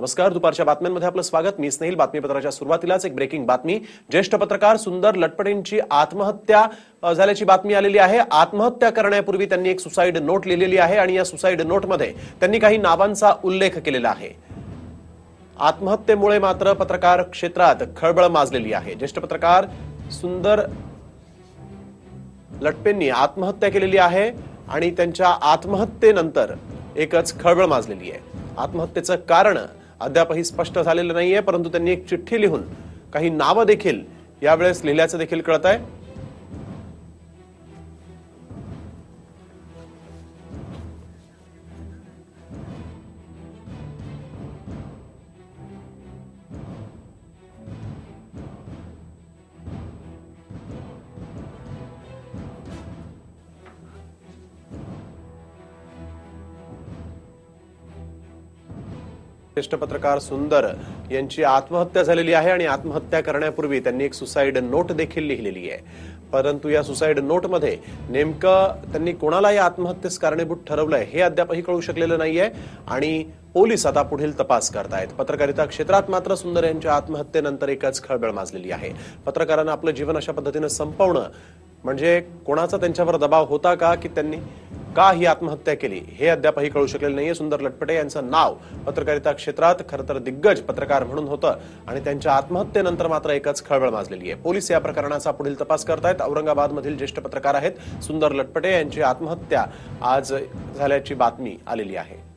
नमस्कार दुपारच्या बातम्यांमध्ये आपलं स्वागत. मी स्नेहिल बातमीपत्राच्या सुरुवातीलाच एक ब्रेकिंग बातमी. ज्येष्ठ पत्रकार सुंदर लटपटेंची आत्महत्या झाल्याची बातमी आलेली आहे. आत्महत्या करण्यापूर्वी त्यांनी एक सुसाईड नोट लिहिलेली आहे आणि या सुसाईड नोटमध्ये त्यांनी काही नावांचा उल्लेख केलेला आहे. आत्महत्येमुळे मात्र पत्रकार क्षेत्रात खळबळ माजलेली आहे. ज्येष्ठ पत्रकार सुंदर लटपेंनी आत्महत्या केलेली आहे आणि त्यांच्या आत्महत्येनंतर एकच खळबळ माजलेली आहे. आत्महत्येचं कारण अद्यापही स्पष्ट झालेलं नाहीये परंतु त्यांनी एक चिठ्ठी लिहून काही नावं देखील यावेळेस लिहिल्याचं देखील कळत आहे ज्येष्ठ पत्रकार सुंदर यांची आत्महत्या झालेली आहे आणि आत्महत्या करण्यापूर्वी त्यांनी एक सुसाईड नोट देखील लिहिलेली आहे. परंतु या सुसाईड नोटमध्ये नेमकं त्यांनी कोणाला या आत्महत्येस कारणीभूत ठरवलंय हे अद्यापही कळू शकलेलं नाहीये आणि पोलीस आता पुढील तपास करतायत. पत्रकारिता क्षेत्रात मात्र सुंदर यांच्या आत्महत्येनंतर एकच खळबळ माजलेली आहे. पत्रकारांना आपलं जीवन अशा पद्धतीनं संपवणं म्हणजे कोणाचा त्यांच्यावर दबाव होता का की त्यांनी का ही आत्महत्या केली? हे अद्यापही कळू शकलेलं नाहीये. सुंदर लटपटे यांचं नाव पत्रकारिता क्षेत्रात खरं तर दिग्गज पत्रकार म्हणून होतं आणि त्यांच्या आत्महत्येनंतर मात्र एकच खळबळ माजलेली आहे. पोलीस या प्रकरणाचा पुढील तपास करतायत. औरंगाबादमधील ज्येष्ठ पत्रकार आहेत सुंदर लटपटे यांची आत्महत्या आज झाल्याची बातमी आलेली आहे.